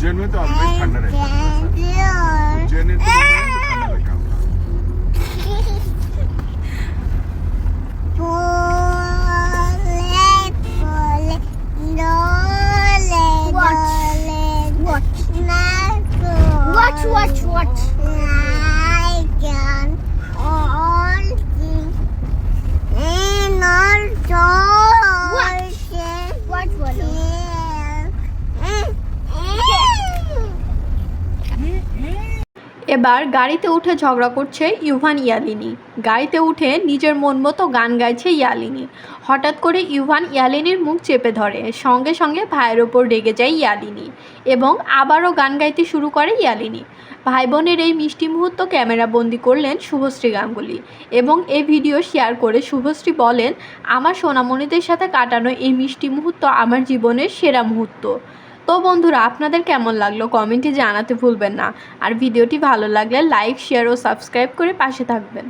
জেনুয়ে Watch, watch, watch. এবার গাড়িতে উঠে ঝগড়া করছে ইউভান ইয়ালিনী। গাড়িতে উঠে নিজের মন মতো গান গাইছে ইয়ালিনী। হঠাৎ করে ইউভান ইয়ালিনীর মুখ চেপে ধরে। সঙ্গে সঙ্গে ভাইয়ের ওপর রেগে যায় ইয়ালিনী এবং আবারও গান গাইতে শুরু করে ইয়ালিনী। ভাই বোনের এই মিষ্টি মুহূর্ত ক্যামেরা বন্দি করলেন শুভশ্রী গাঙ্গুলি এবং এই ভিডিও শেয়ার করে শুভশ্রী বলেন, আমার সোনামণিদের সাথে কাটানো এই মিষ্টি মুহূর্ত আমার জীবনের সেরা মুহূর্ত। তো বন্ধুরা, আপনাদের কেমন লাগল কমেন্টে জানাতে ভুলবেন না। আর ভিডিওটি ভালো লাগলে লাইক, শেয়ার ও সাবস্ক্রাইব করে পাশে থাকবেন।